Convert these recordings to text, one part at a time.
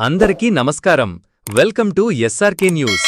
అందరికీ నమస్కారం. Welcome to SRK news.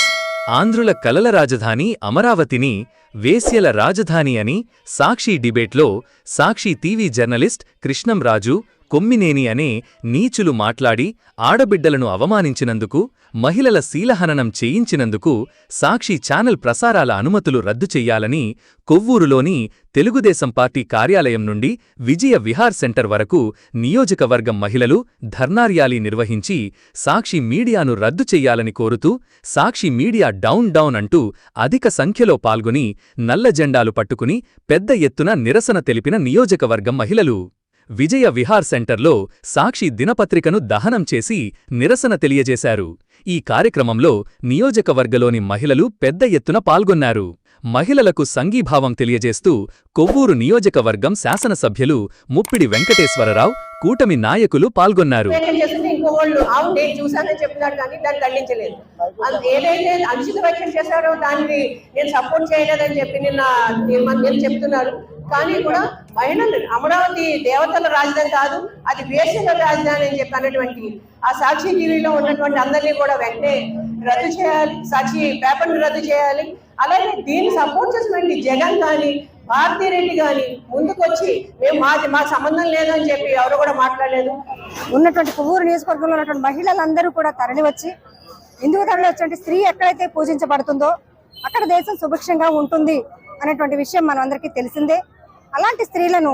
ఆంధ్రుల కలల రాజధాని అమరావతిని వేశ్యల రాజధాని అని సాక్షి డిబేట్లో సాక్షి టీవీ జర్నలిస్ట్ కృష్ణంరాజు కొమ్మినేని అనే నీచులు మాట్లాడి ఆడబిడ్డలను అవమానించినందుకు మహిళల శీలహననం చేయించినందుకు సాక్షి ఛానల్ ప్రసారాల అనుమతులు రద్దు చెయ్యాలని కొవ్వూరులోని తెలుగుదేశం పార్టీ కార్యాలయం నుండి విజయ విహార్ సెంటర్ వరకు నియోజకవర్గం మహిళలు ధర్నార్యాలీ నిర్వహించి సాక్షి మీడియాను రద్దు చెయ్యాలని కోరుతూ సాక్షి మీడియా డౌన్ డౌన్ అంటూ అధిక సంఖ్యలో పాల్గొని నల్ల జెండాలు పట్టుకుని పెద్ద ఎత్తున నిరసన తెలిపిన నియోజకవర్గం మహిళలు. విజయ విహార్ సెంటర్లో సాక్షి దినపత్రికను దహనం చేసి నిరసన తెలియజేశారు. ఈ కార్యక్రమంలో నియోజకవర్గలోని మహిళలు పెద్ద ఎత్తున పాల్గొన్నారు. మహిళలకు సంఘీభావం తెలియజేస్తూ కొవ్వూరు నియోజకవర్గం శాసనసభ్యులు ముప్పిడి వెంకటేశ్వరరావు కూటమి నాయకులు పాల్గొన్నారు. వ్యాఖ్యలు కానీ కూడా మహిళలు అమరావతి దేవతల రాజధాని కాదు అది వేసిన రాజధాని అని చెప్పి అన్నటువంటి ఆ సాక్షి టీవీలో ఉన్నటువంటి అందరినీ కూడా వెంటనే రద్దు చేయాలి సాక్షి పేపర్ని రద్దు చేయాలి. అలాగే దీన్ని సపోర్ట్ చేసినటువంటి జగన్ కానీ భారతీరెడ్డి కానీ ముందుకొచ్చి మేము మాది మా సంబంధం లేదని చెప్పి ఎవరు కూడా మాట్లాడలేదు. ఉన్నటువంటి కొవ్వూరు నియోజకవర్గంలో ఉన్నటువంటి మహిళలందరూ కూడా తరలి వచ్చి తరలి స్త్రీ ఎక్కడైతే పూజించబడుతుందో అక్కడ దేశం సుభిక్షంగా ఉంటుంది అనేటువంటి విషయం మనందరికీ అందరికీ తెలిసిందే. అలాంటి స్త్రీలను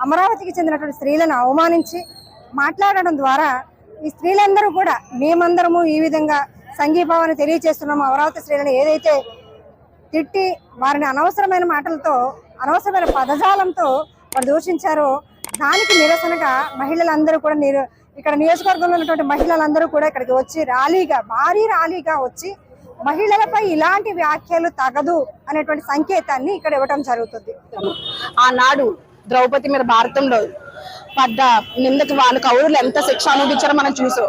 అమరావతికి చెందినటువంటి స్త్రీలను అవమానించి మాట్లాడడం ద్వారా ఈ స్త్రీలందరూ కూడా మేమందరము ఈ విధంగా సంఘీభావాన్ని తెలియజేస్తున్నాము అమరావతి స్త్రీలను ఏదైతే తిట్టి వారిని అనవసరమైన మాటలతో అనవసరమైన పదజాలంతో వారు దూషించారో దానికి నిరసనగా మహిళలందరూ కూడా నేను ఇక్కడ నియోజకవర్గంలో ఉన్నటువంటి మహిళలందరూ కూడా ఇక్కడికి వచ్చి ర్యాలీగా భారీ ర్యాలీగా వచ్చి మహిళలపై ఇలాంటి వ్యాఖ్యలు తగదు అనేటువంటి సంకేతాన్ని ఇక్కడ ఇవ్వటం జరుగుతుంది. ఆనాడు ద్రౌపది మీద భారతంలో పడ్డ నిందకి వాళ్ళు కౌరులు ఎంత శిక్ష అనుభవించారో మనం చూసాం.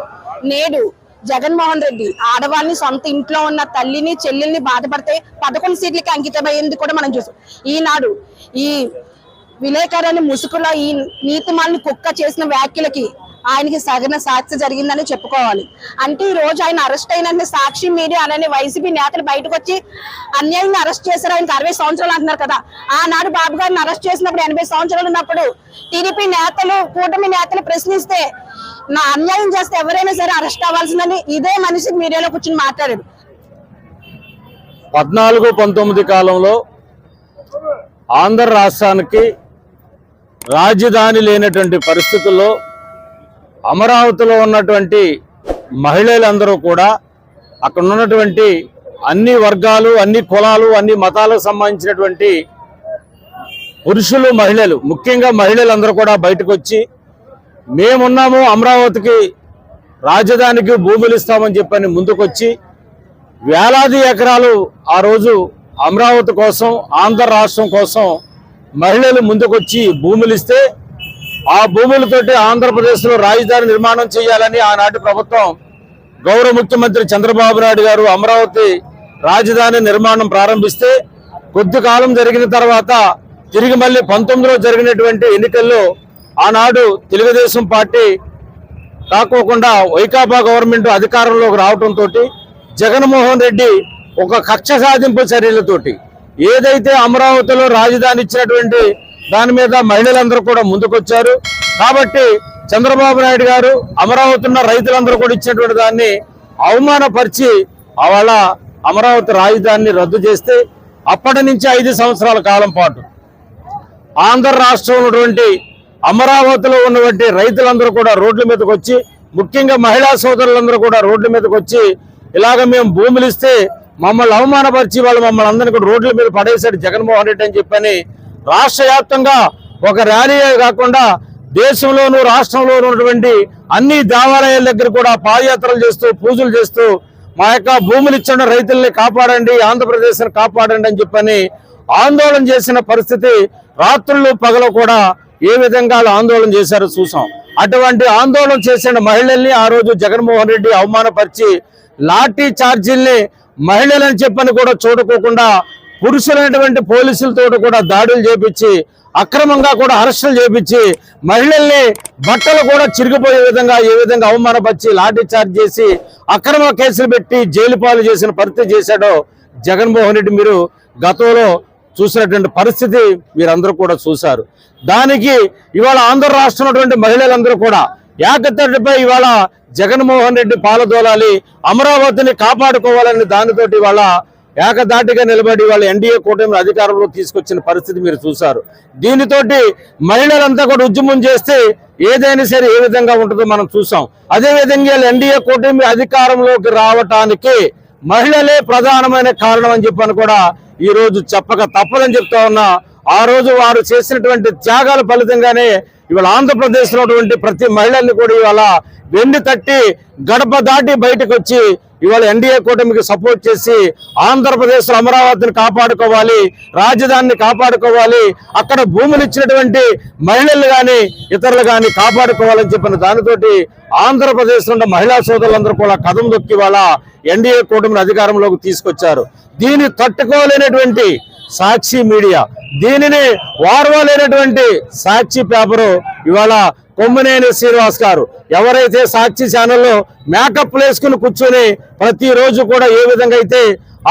నేడు జగన్మోహన్ రెడ్డి ఆడవాళ్ళని సొంత ఇంట్లో ఉన్న తల్లిని చెల్లెల్ని బాధపడితే పదకొండు సీట్లకి అంకితమయ్యింది కూడా మనం చూసాం. ఈనాడు ఈ విలేకరుని ముసుగులో ఈ నీతిమాల్ని కుక్క చేసిన వ్యాఖ్యలకి ఆయనకి సగన సాక్షి జరిగిందని చెప్పుకోవాలి. అంటే ఈ రోజు ఆయన అరెస్ట్ అయిన సాక్షి మీడియా అలానే వైసీపీ నేతలు బయటకు వచ్చి అన్యాయంగా అరెస్ట్ చేశారు. ఆయనకి అరవై సంవత్సరాలు అంటున్నారు కదా. ఆనాడు బాబు గారిని అరెస్ట్ చేసినప్పుడు ఎనభై సంవత్సరాలు ఉన్నప్పుడు టీడీపీ నేతలు కూటమి నేతలు ప్రశ్నిస్తే నా అన్యాయం చేస్తే ఎవరైనా సరే అరెస్ట్ అవ్వాల్సిందని ఇదే మనిషి మీడియాలో కూర్చొని మాట్లాడారు. పద్నాలుగు పంతొమ్మిది కాలంలో ఆంధ్ర రాష్ట్రానికి రాజధాని లేనటువంటి పరిస్థితుల్లో అమరావతిలో ఉన్నటువంటి మహిళలందరూ కూడా అక్కడ ఉన్నటువంటి అన్ని వర్గాలు అన్ని కులాలు అన్ని మతాలకు సంబంధించినటువంటి పురుషులు మహిళలు ముఖ్యంగా మహిళలందరూ కూడా బయటకు వచ్చి మేమున్నాము అమరావతికి రాజధానికి భూములు ఇస్తామని చెప్పని ముందుకొచ్చి వేలాది ఎకరాలు ఆ రోజు అమరావతి కోసం ఆంధ్ర రాష్ట్రం కోసం మహిళలు ముందుకొచ్చి భూములు ఇస్తే ఆ భూములతోటి ఆంధ్రప్రదేశ్లో రాజధాని నిర్మాణం చేయాలని ఆనాటి ప్రభుత్వం గౌరవ ముఖ్యమంత్రి చంద్రబాబు నాయుడు గారు అమరావతి రాజధాని నిర్మాణం ప్రారంభిస్తే కొద్ది కాలం జరిగిన తర్వాత తిరిగి మళ్ళీ పంతొమ్మిదిలో జరిగినటువంటి ఎన్నికల్లో ఆనాడు తెలుగుదేశం పార్టీ కాకోకుండా వైకాపా గవర్నమెంట్ అధికారంలోకి రావడంతో జగన్మోహన్ రెడ్డి ఒక కక్ష సాధింపు చర్యలతోటి ఏదైతే అమరావతిలో రాజధాని ఇచ్చినటువంటి దాని మీద మహిళలందరూ కూడా ముందుకొచ్చారు. కాబట్టి చంద్రబాబు నాయుడు గారు అమరావతి ఉన్న రైతులందరూ కూడా ఇచ్చినటువంటి దాన్ని అవమానపరిచి వాళ్ళ అమరావతి రాజధానిని రద్దు చేస్తే అప్పటి నుంచి ఐదు సంవత్సరాల కాలం పాటు ఆంధ్ర రాష్ట్రంలో ఉన్నటువంటి అమరావతిలో ఉన్నటువంటి రైతులందరూ కూడా రోడ్ల మీదకి వచ్చి ముఖ్యంగా మహిళా సోదరులందరూ కూడా రోడ్ల మీదకి వచ్చి ఇలాగ మేము భూములు ఇస్తే మమ్మల్ని అవమానపరిచి వాళ్ళు మమ్మల్ని అందరినీ కూడా రోడ్ల మీద పడేశాడు జగన్మోహన్ రెడ్డి అని చెప్పని రాష్ట్ర వ్యాప్తంగా ఒక ర్యాలీయే కాకుండా దేశంలోనూ రాష్ట్రంలోనూ ఉన్నటువంటి అన్ని దేవాలయాల దగ్గర కూడా పాదయాత్రలు చేస్తూ పూజలు చేస్తూ మా యొక్క భూములు ఇచ్చిన రైతుల్ని కాపాడండి ఆంధ్రప్రదేశ్ని కాపాడండి అని చెప్పని ఆందోళన చేసిన పరిస్థితి రాత్రులు పగలు కూడా ఏ విధంగా వాళ్ళు ఆందోళన చేశారో చూసాం. అటువంటి ఆందోళన చేసిన మహిళల్ని ఆ రోజు జగన్మోహన్ రెడ్డి అవమానపరిచి లాఠీ ఛార్జీల్ని మహిళలని చెప్పని కూడా చూడకోకుండా పురుషులైనటువంటి పోలీసులతో కూడా దాడులు చేపించి అక్రమంగా కూడా అరెస్టులు చేపించి మహిళల్ని బట్టలు కూడా చిరిగిపోయే విధంగా ఏ విధంగా అవమానపరిచి లాఠీ చార్జ్ చేసి అక్రమ కేసులు పెట్టి జైలు పాలు చేసిన పరిస్థితి చేశాడో జగన్మోహన్ రెడ్డి మీరు గతంలో చూసినటువంటి పరిస్థితి మీరందరూ కూడా చూశారు. దానికి ఇవాళ ఆంధ్ర రాష్ట్రం ఉన్నటువంటి మహిళలందరూ కూడా ఏకతడిపై ఇవాళ జగన్మోహన్ రెడ్డి పాలదోలాలి అమరావతిని కాపాడుకోవాలని దానితోటి ఇవాళ ఏకదాటిగా నిలబడి వాళ్ళు ఎన్డీఏ కూటమి అధికారంలో తీసుకొచ్చిన పరిస్థితి మీరు చూశారు. దీనితోటి మహిళలంతా కూడా ఉద్యమం చేస్తే ఏదైనా సరే ఏ విధంగా ఉంటుందో మనం చూసాం అదే విధంగా ఎన్డీఏ కూటమి అధికారంలోకి రావటానికి మహిళలే ప్రధానమైన కారణం అని చెప్పని కూడా ఈ రోజు చెప్పక తప్పదని చెప్తా ఉన్నా. ఆ రోజు వారు చేసినటువంటి త్యాగాల ఫలితంగానే ఇవాళ ఆంధ్రప్రదేశ్లో ఉన్నటువంటి ప్రతి మహిళల్ని కూడా ఇవాళ వెండి తట్టి గడప దాటి బయటకు వచ్చి ఇవాళ ఎన్డీఏ కూటమికి సపోర్ట్ చేసి ఆంధ్రప్రదేశ్లో అమరావతిని కాపాడుకోవాలి రాజధానిని కాపాడుకోవాలి అక్కడ భూములు ఇచ్చినటువంటి మహిళలు కానీ ఇతరులు కానీ కాపాడుకోవాలని చెప్పిన దానితోటి ఆంధ్రప్రదేశ్ నుండి మహిళా సోదరులందరూ కూడా కథం దొక్కి వాళ్ళ ఎన్డీఏ కూటమిని అధికారంలోకి తీసుకొచ్చారు. దీన్ని తట్టుకోలేనటువంటి సాక్షి మీడియా దీనిని వారవలేనటువంటి సాక్షి పేపరు ఇవాళ కొమ్మనేని శ్రీనివాస్ గారు. ఎవరైతే సాక్షి ఛానల్లో మేకప్ వేసుకుని కూర్చొని ప్రతిరోజు కూడా ఏ విధంగా అయితే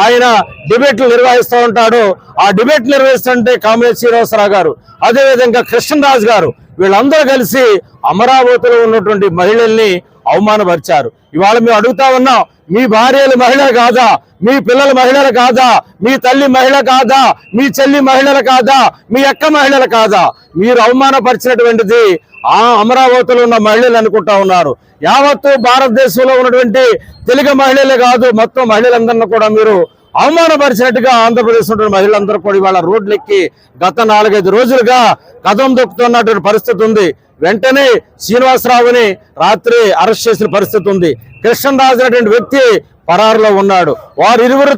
ఆయన డిబేట్లు నిర్వహిస్తూ ఉంటాడో ఆ డిబేట్ నిర్వహిస్తుంటే కామరేజ్ శ్రీనివాసరావు గారు అదేవిధంగా కృష్ణరాజు గారు వీళ్ళందరూ కలిసి అమరావతిలో ఉన్నటువంటి మహిళల్ని అవమానపరిచారు. ఇవాళ మేము అడుగుతా ఉన్నాం మీ భార్యలు మహిళ కాదా? మీ పిల్లల మహిళలు కాదా? మీ తల్లి మహిళ కాదా? మీ చెల్లి మహిళలు కాదా? మీ అక్క మహిళలు కాదా? మీరు అవమానపరిచినటువంటిది ఆ అమరావతిలో ఉన్న మహిళలు అనుకుంటా ఉన్నారు. యావత్తు భారతదేశంలో ఉన్నటువంటి తెలుగు మహిళలే కాదు మొత్తం మహిళలందరినీ కూడా మీరు అవమానపరిచినట్టుగా ఆంధ్రప్రదేశ్ ఉన్న మహిళలందరూ కూడా ఇవాళ రోడ్లెక్కి గత నాలుగైదు రోజులుగా కథం దొక్కుతున్నటువంటి పరిస్థితి ఉంది. వెంటనే శ్రీనివాసరావుని రాత్రి అరెస్ట్ చేసిన పరిస్థితి ఉంది. కృష్ణరాజు అనేటువంటి వ్యక్తి పరారులో ఉన్నాడు. వారు ఇరువురు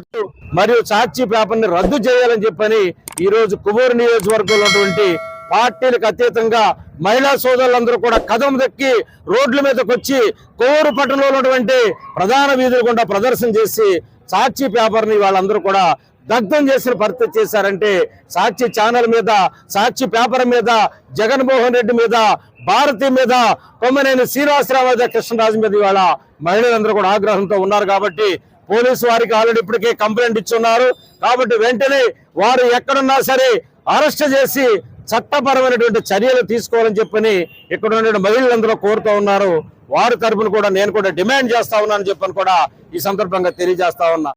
మరియు సాక్షి పేపర్ని రద్దు చేయాలని చెప్పని ఈరోజు కుబూరు నియోజకవర్గంలో ఉన్నటువంటి పార్టీలకు అతీతంగా మహిళా సోదరులందరూ కూడా కదం దక్కి రోడ్ల మీదకి వచ్చి కోరు పట్టణంలో ఉన్నటువంటి ప్రధాన వీధులు గుండా ప్రదర్శన చేసి సాక్షి పేపర్ని వాళ్ళందరూ కూడా దగ్ధం చేసిన పరిస్థితి చేశారంటే సాక్షి ఛానల్ మీద సాక్షి పేపర్ మీద జగన్మోహన్ రెడ్డి మీద భారతి మీద కొమ్మనేని శ్రీనివాసరావు కృష్ణరాజు మీద ఇవాళ మహిళలందరూ కూడా ఆగ్రహంతో ఉన్నారు కాబట్టి పోలీసు వారికి ఆల్రెడీ ఇప్పటికే కంప్లైంట్ ఇచ్చున్నారు. కాబట్టి వెంటనే వారు ఎక్కడున్నా సరే అరెస్ట్ చేసి చట్టపరమైనటువంటి చర్యలు తీసుకోవాలని చెప్పని ఇక్కడ ఉన్న మహిళలందరూ కోరుతూ ఉన్నారు. వారి తరపున కూడా నేను కూడా డిమాండ్ చేస్తా ఉన్నానని చెప్పని కూడా ఈ సందర్భంగా తెలియజేస్తా ఉన్నా.